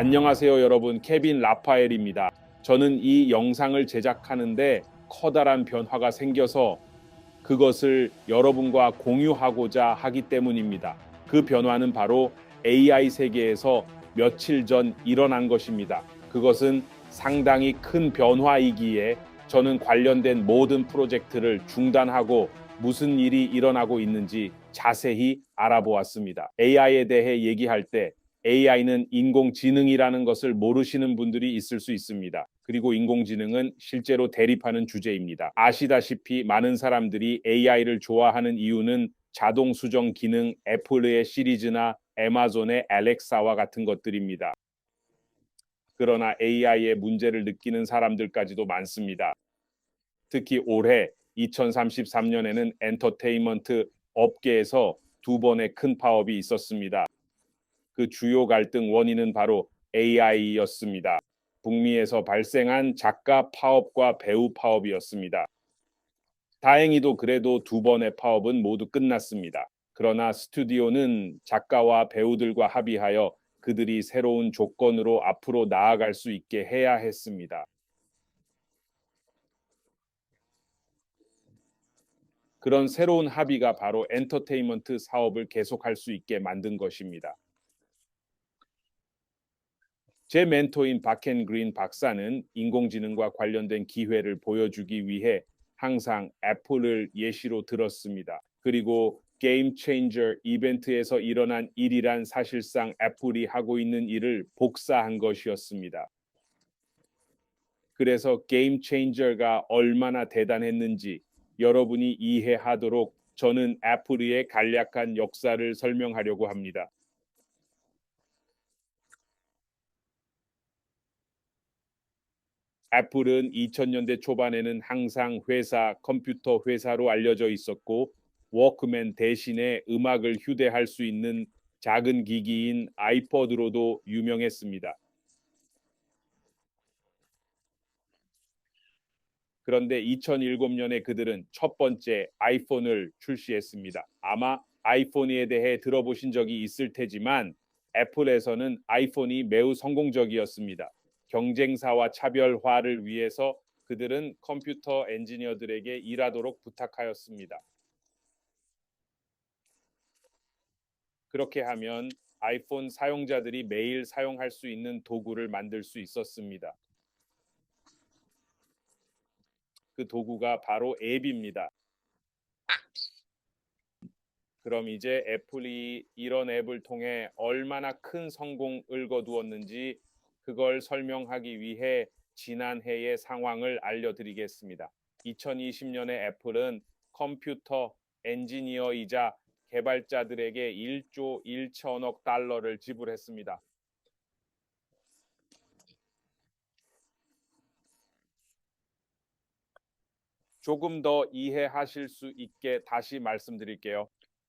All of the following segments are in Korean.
안녕하세요 여러분 케빈 라파엘입니다. 저는 이 영상을 제작하는데 커다란 변화가 생겨서 그것을 여러분과 공유하고자 하기 때문입니다. 그 변화는 바로 AI 세계에서 며칠 전 일어난 것입니다. 그것은 상당히 큰 변화이기에 저는 관련된 모든 프로젝트를 중단하고 무슨 일이 일어나고 있는지 자세히 알아보았습니다. AI에 대해 얘기할 때 AI는 인공지능이라는 것을 모르시는 분들이 있을 수 있습니다. 그리고 인공지능은 실제로 대립하는 주제입니다. 아시다시피 많은 사람들이 AI를 좋아하는 이유는 자동 수정 기능 애플의 시리즈나 애마존의 알렉사와 같은 것들입니다. 그러나 AI의 문제를 느끼는 사람들까지도 많습니다. 특히 올해 2033년에는 엔터테인먼트 업계에서 두 번의 큰 파업이 있었습니다. 그 주요 갈등 원인은 바로 AI였습니다. 북미에서 발생한 작가 파업과 배우 파업이었습니다. 다행히도 그래도 두 번의 파업은 모두 끝났습니다. 그러나 스튜디오는 작가와 배우들과 합의하여 그들이 새로운 조건으로 앞으로 나아갈 수 있게 해야 했습니다. 그런 새로운 합의가 바로 엔터테인먼트 사업을 계속할 수 있게 만든 것입니다. 제 멘토인 박켄 그린 박사는 인공지능과 관련된 기회를 보여주기 위해 항상 애플을 예시로 들었습니다. 그리고 게임 체인저 이벤트에서 일어난 일이란 사실상 애플이 하고 있는 일을 복사한 것이었습니다. 그래서 게임 체인저가 얼마나 대단했는지 여러분이 이해하도록 저는 애플의 간략한 역사를 설명하려고 합니다. 애플은 2000년대 초반에는 항상 회사 컴퓨터 회사로 알려져 있었고 워크맨 대신에 음악을 휴대할 수 있는 작은 기기인 아이포드로도 유명했습니다. 그런데 2007년에 그들은 첫 번째 아이폰을 출시했습니다. 아마 아이폰에 대해 들어보신 적이 있을 테지만 애플에서는 아이폰이 매우 성공적이었습니다. 경쟁사와 차별화를 위해서 그들은 컴퓨터 엔지니어들에게 일하도록 부탁하였습니다. 그렇게 하면 아이폰 사용자들이 매일 사용할 수 있는 도구를 만들 수 있었습니다. 그 도구가 바로 앱입니다. 그럼 이제 애플이 이런 앱을 통해 얼마나 큰 성공을 거두었는지 그걸 설명하기 위해 지난해의 상황을 알려드리겠습니다. 2020년에 애플은 컴퓨터 엔지니어이자 개발자들에게 1조 1천억 달러를 지불했습니다. 조금 더 이해하실 수 있게 다시 말씀드릴게요.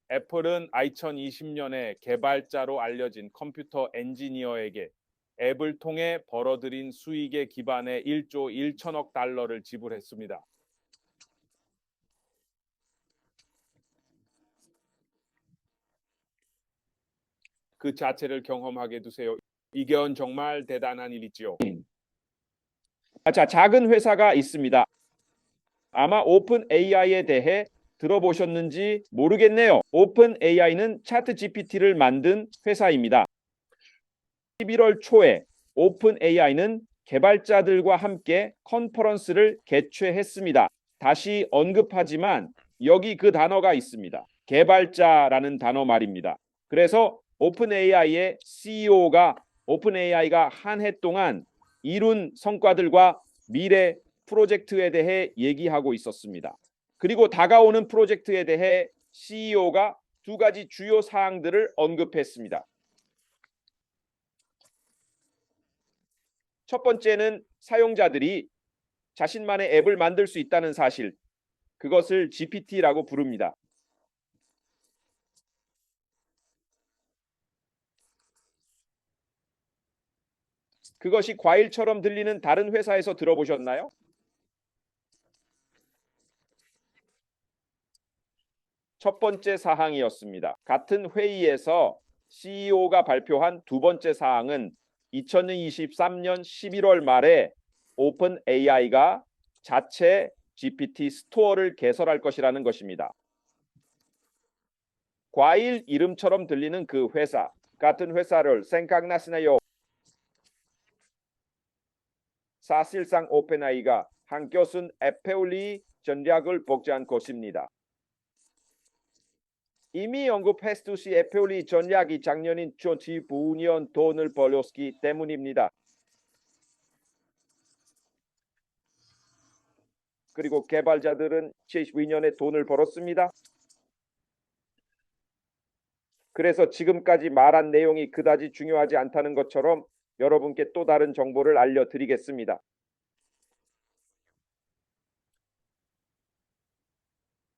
애플은 2020년에 개발자로 알려진 컴퓨터 엔지니어에게 앱을 통해 벌어들인 수익에 기반해 1조 1천억 달러를 지불했습니다. 그 자체를 경험하게 두세요. 이건 정말 대단한 일이지요. 자, 작은 회사가 있습니다. 아마 오픈 AI에 대해 들어보셨는지 모르겠네요. 오픈 AI는 차트 GPT를 만든 회사입니다. 11월 초에 오픈 AI는 개발자들과 함께 컨퍼런스를 개최했습니다. 다시 언급하지만 여기 그 단어가 있습니다. 개발자라는 단어 말입니다. 그래서 오픈 AI의 CEO가 오픈 AI가 한 해 동안 이룬 성과들과 미래 프로젝트에 대해 얘기하고 있었습니다. 그리고 다가오는 프로젝트에 대해 CEO가 두 가지 주요 사항들을 언급했습니다. 첫 번째는 사용자들이 자신만의 앱을 만들 수 있다는 사실, 그것을 GPT라고 부릅니다. 그것이 과일처럼 들리는 다른 회사에서 들어보셨나요? 첫 번째 사항이었습니다. 같은 회의에서 CEO가 발표한 두 번째 사항은 2023년 11월 말에 오픈 AI가 자체 GPT 스토어를 개설할 것이라는 것입니다. 과일 이름처럼 들리는 그 회사 같은 회사를 생각나시나요? 사실상 오픈AI가 한교순 에페올리 전략을 복제한 것입니다. 이미 언급했듯이 에페올리 전략이 작년인 2019년 돈을 벌었기 때문입니다. 그리고 개발자들은 72년에 돈을 벌었습니다. 그래서 지금까지 말한 내용이 그다지 중요하지 않다는 것처럼 여러분께 또 다른 정보를 알려드리겠습니다.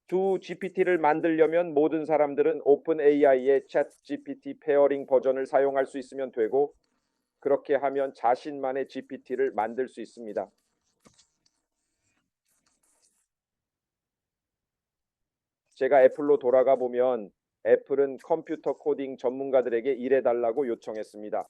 두 GPT를 만들려면 모든 사람들은 오픈 AI의 챗 GPT 페어링 버전을 사용할 수 있으면 되고 그렇게 하면 자신만의 GPT를 만들 수 있습니다. 제가 애플로 돌아가 보면 애플은 컴퓨터 코딩 전문가들에게 일해달라고 요청했습니다.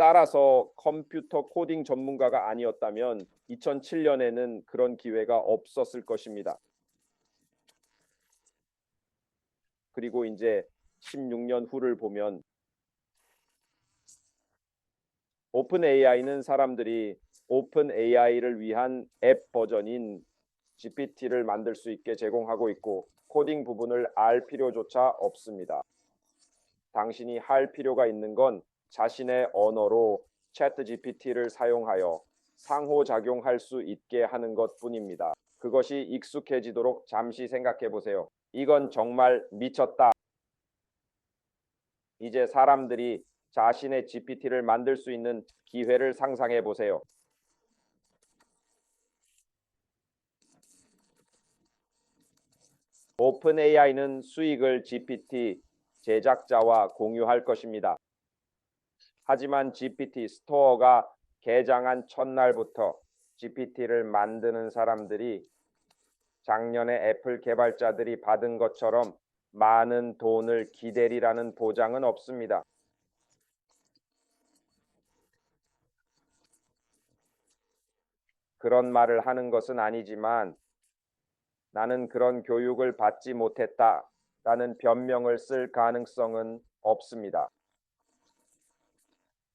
따라서 컴퓨터 코딩 전문가가 아니었다면 2007년에는 그런 기회가 없었을 것입니다. 그리고 이제 16년 후를 보면 오픈 AI는 사람들이 오픈 AI를 위한 앱 버전인 GPT를 만들 수 있게 제공하고 있고 코딩 부분을 알 필요조차 없습니다. 당신이 할 필요가 있는 건 자신의 언어로 챗 GPT를 사용하여 상호작용할 수 있게 하는 것 뿐입니다. 그것이 익숙해지도록 잠시 생각해 보세요. 이건 정말 미쳤다. 이제 사람들이 자신의 GPT를 만들 수 있는 기회를 상상해 보세요. 오픈 AI는 수익을 GPT 제작자와 공유할 것입니다. 하지만 GPT 스토어가 개장한 첫날부터 GPT를 만드는 사람들이 작년에 애플 개발자들이 받은 것처럼 많은 돈을 기대리라는 보장은 없습니다. 그런 말을 하는 것은 아니지만 나는 그런 교육을 받지 못했다 라는 변명을 쓸 가능성은 없습니다.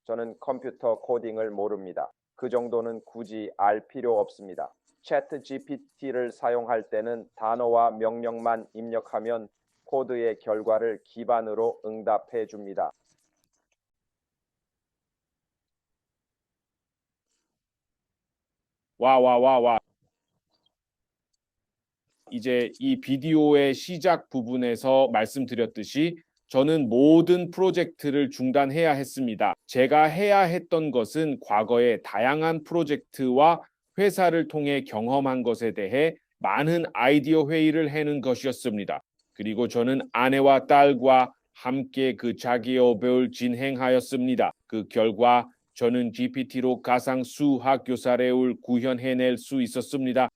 저는 컴퓨터 코딩을 모릅니다. 그 정도는 굳이 알 필요 없습니다. 챗 GPT를 사용할 때는 단어와 명령만 입력하면 코드의 결과를 기반으로 응답해 줍니다. 와, 와, 와, 와. 이제 이 비디오의 시작 부분에서 말씀드렸듯이 저는 모든 프로젝트를 중단해야 했습니다. 제가 해야 했던 것은 과거의 다양한 프로젝트와 회사를 통해 경험한 것에 대해 많은 아이디어 회의를 해는 것이었습니다. 그리고 저는 아내와 딸과 함께 그 자기업을 진행하였습니다. 그 결과 저는 GPT로 가상 수학 교사를 구현해낼 수 있었습니다.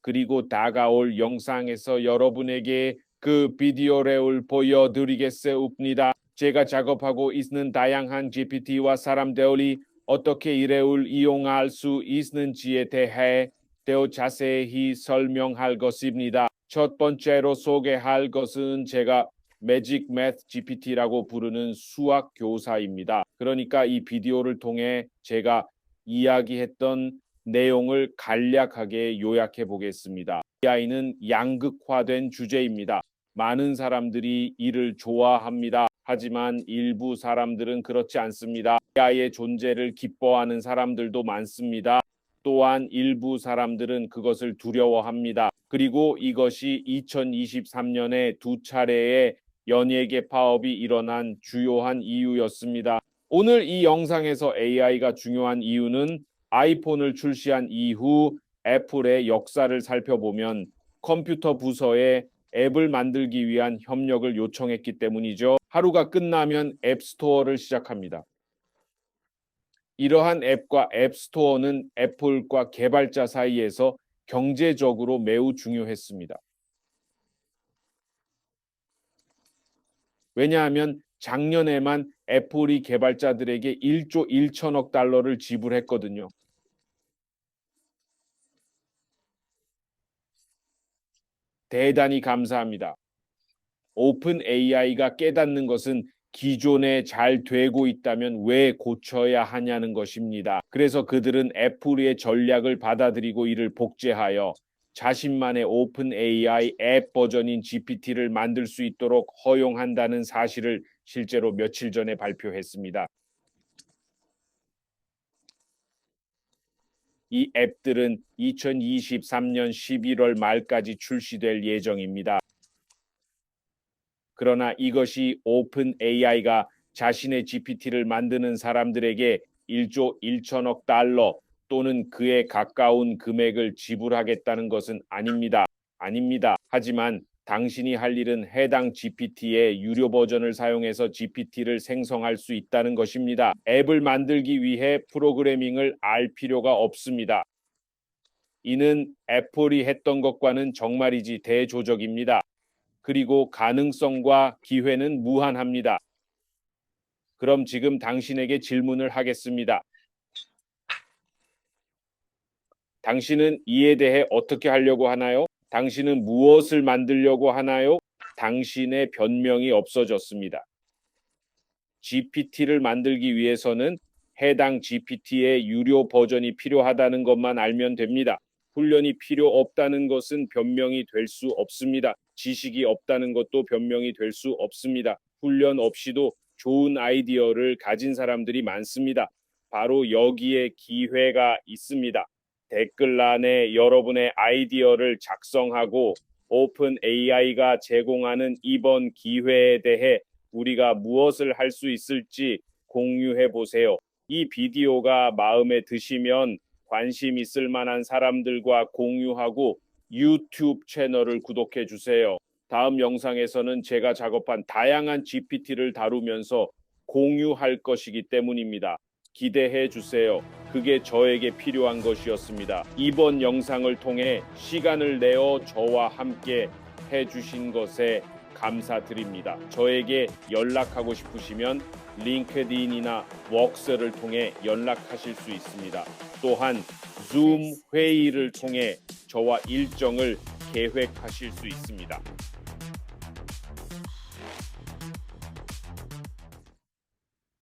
그리고 다가올 영상에서 여러분에게 그 비디오를 보여드리겠습니다. 제가 작업하고 있는 다양한 GPT와 사람들이 어떻게 이를 이용할 수 있는지에 대해 더 자세히 설명할 것입니다. 첫 번째로 소개할 것은 제가 매직 매th GPT라고 부르는 수학 교사입니다. 그러니까 이 비디오를 통해 제가 이야기했던 내용을 간략하게 요약해 보겠습니다. AI는 양극화된 주제입니다. 많은 사람들이 이를 좋아합니다. 하지만 일부 사람들은 그렇지 않습니다. AI의 존재를 기뻐하는 사람들도 많습니다. 또한 일부 사람들은 그것을 두려워합니다. 그리고 이것이 2023년에 두 차례의 연예계 파업이 일어난 주요한 이유였습니다. 오늘 이 영상에서 AI가 중요한 이유는 아이폰을 출시한 이후 애플의 역사를 살펴보면 컴퓨터 부서에 앱을 만들기 위한 협력을 요청했기 때문이죠. 하루가 끝나면 앱스토어를 시작합니다. 이러한 앱과 앱스토어는 애플과 개발자 사이에서 경제적으로 매우 중요했습니다. 왜냐하면 작년에만 애플이 개발자들에게 1조 1천억 달러를 지불했거든요. 대단히 감사합니다. 오픈 AI가 깨닫는 것은 기존에 잘 되고 있다면 왜 고쳐야 하냐는 것입니다. 그래서 그들은 애플의 전략을 받아들이고 이를 복제하여 자신만의 오픈 AI 앱 버전인 GPT를 만들 수 있도록 허용한다는 사실을 실제로 며칠 전에 발표했습니다. 이 앱들은 2023년 11월 말까지 출시될 예정입니다. 그러나 이것이 오픈 AI가 자신의 GPT를 만드는 사람들에게 1조 1천억 달러 또는 그에 가까운 금액을 지불하겠다는 것은 아닙니다. 아닙니다. 하지만 당신이 할 일은 해당 GPT의 유료 버전을 사용해서 GPT를 생성할 수 있다는 것입니다. 앱을 만들기 위해 프로그래밍을 알 필요가 없습니다. 이는 애플이 했던 것과는 정말이지 대조적입니다. 그리고 가능성과 기회는 무한합니다. 그럼 지금 당신에게 질문을 하겠습니다. 당신은 이에 대해 어떻게 하려고 하나요? 당신은 무엇을 만들려고 하나요? 당신의 변명이 없어졌습니다. GPT를 만들기 위해서는 해당 GPT의 유료 버전이 필요하다는 것만 알면 됩니다. 훈련이 필요 없다는 것은 변명이 될 수 없습니다. 지식이 없다는 것도 변명이 될 수 없습니다. 훈련 없이도 좋은 아이디어를 가진 사람들이 많습니다. 바로 여기에 기회가 있습니다. 댓글란에 여러분의 아이디어를 작성하고 오픈 AI가 제공하는 이번 기회에 대해 우리가 무엇을 할 수 있을지 공유해 보세요. 이 비디오가 마음에 드시면 관심 있을 만한 사람들과 공유하고 유튜브 채널을 구독해 주세요. 다음 영상에서는 제가 작업한 다양한 GPT를 다루면서 공유할 것이기 때문입니다. 기대해 주세요. 그게 저에게 필요한 것이었습니다. 이번 영상을 통해 시간을 내어 저와 함께 해주신 것에 감사드립니다. 저에게 연락하고 싶으시면 링크드인이나 웍스를 통해 연락하실 수 있습니다. 또한 줌 회의를 통해 저와 일정을 계획하실 수 있습니다.